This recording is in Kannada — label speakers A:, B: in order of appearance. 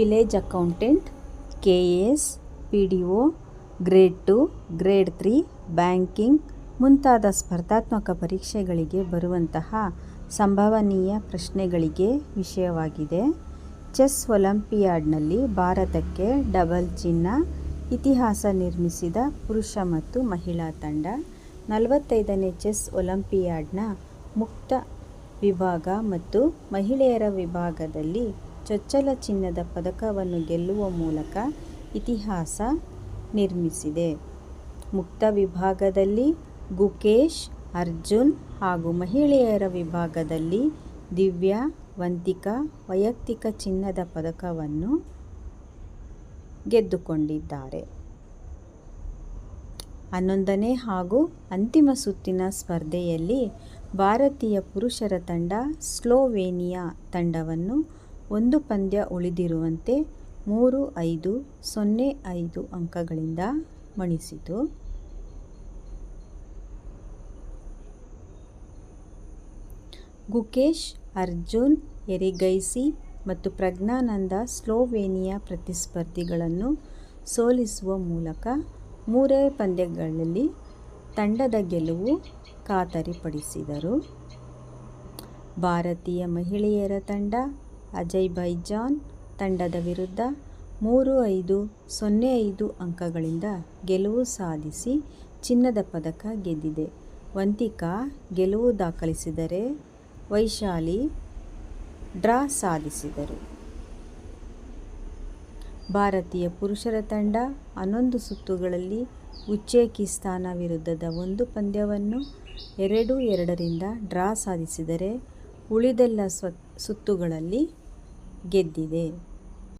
A: Village accountant, K S, P D O, grade two, grade three, banking ಮುಂತಾದ ಸ್ಪರ್ಧಾತ್ಮಕ ಪರೀಕ್ಷೆಗಳಿಗೆ ಬರುವಂತಹ ಸಂಭವನೀಯ ಪ್ರಶ್ನೆಗಳಿಗೆ ವಿಷಯವಾಗಿದೆ. ಚೆಸ್ ಒಲಂಪಿಯಾಡ್ನಲ್ಲಿ ಭಾರತಕ್ಕೆ ಡಬಲ್ ಚಿನ್ನ, ಇತಿಹಾಸ ನಿರ್ಮಿಸಿದ ಪುರುಷ ಮತ್ತು ಮಹಿಳಾ ತಂಡ. ನಲವತ್ತೈದನೇ ಚೆಸ್ ಒಲಂಪಿಯಾಡ್ನ ಮುಕ್ತ ವಿಭಾಗ ಮತ್ತು ಮಹಿಳೆಯರ ವಿಭಾಗದಲ್ಲಿ ಚೊಚ್ಚಲ ಚಿನ್ನದ ಪದಕವನ್ನು ಗೆಲ್ಲುವ ಮೂಲಕ ಇತಿಹಾಸ ನಿರ್ಮಿಸಿದೆ. ಮುಕ್ತ ವಿಭಾಗದಲ್ಲಿ ಗುಕೇಶ್, ಅರ್ಜುನ್ ಹಾಗೂ ಮಹಿಳೆಯರ ವಿಭಾಗದಲ್ಲಿ ದಿವ್ಯಾ, ವಂತಿಕಾ ವೈಯಕ್ತಿಕ ಚಿನ್ನದ ಪದಕವನ್ನು ಗೆದ್ದುಕೊಂಡಿದ್ದಾರೆ. ಹನ್ನೊಂದನೇ ಹಾಗೂ ಅಂತಿಮ ಸುತ್ತಿನ ಸ್ಪರ್ಧೆಯಲ್ಲಿ ಭಾರತೀಯ ಪುರುಷರ ತಂಡ ಸ್ಲೋವೇನಿಯಾ ತಂಡವನ್ನು ಒಂದು ಪಂದ್ಯ ಉಳಿದಿರುವಂತೆ ಮೂರು, ಐದು, ಸೊನ್ನೆ, ಐದು ಅಂಕಗಳಿಂದ ಮಣಿಸಿತು. ಗುಕೇಶ್, ಅರ್ಜುನ್, ಎರಿಗೈಸಿ ಮತ್ತು ಪ್ರಜ್ಞಾನಂದ ಸ್ಲೋವೇನಿಯಾ ಪ್ರತಿಸ್ಪರ್ಧಿಗಳನ್ನು ಸೋಲಿಸುವ ಮೂಲಕ ಮೂರೇ ಪಂದ್ಯಗಳಲ್ಲಿ ತಂಡದ ಗೆಲುವು ಖಾತರಿಪಡಿಸಿದರು. ಭಾರತೀಯ ಮಹಿಳೆಯರ ತಂಡ ಅಜರ್ಬೈಜಾನ್ ತಂಡದ ವಿರುದ್ಧ ಮೂರು ಐದು, ಸೊನ್ನೆ ಐದು ಅಂಕಗಳಿಂದ ಗೆಲುವು ಸಾಧಿಸಿ ಚಿನ್ನದ ಪದಕ ಗೆದ್ದಿದೆ. ವಂತಿಕಾ ಗೆಲುವು ದಾಖಲಿಸಿದರೆ ವೈಶಾಲಿ ಡ್ರಾ ಸಾಧಿಸಿದರು. ಭಾರತೀಯ ಪುರುಷರ ತಂಡ ಹನ್ನೊಂದು ಸುತ್ತುಗಳಲ್ಲಿ ಉಜ್ಬೇಕಿಸ್ತಾನ ವಿರುದ್ಧದ ಒಂದು ಪಂದ್ಯವನ್ನು ಎರಡು, ಎರಡರಿಂದ ಡ್ರಾ ಸಾಧಿಸಿದರೆ ಉಳಿದೆಲ್ಲ ಸ್ವ, ಸುತ್ತುಗಳಲ್ಲಿ ಗೆದ್ದಿದೆ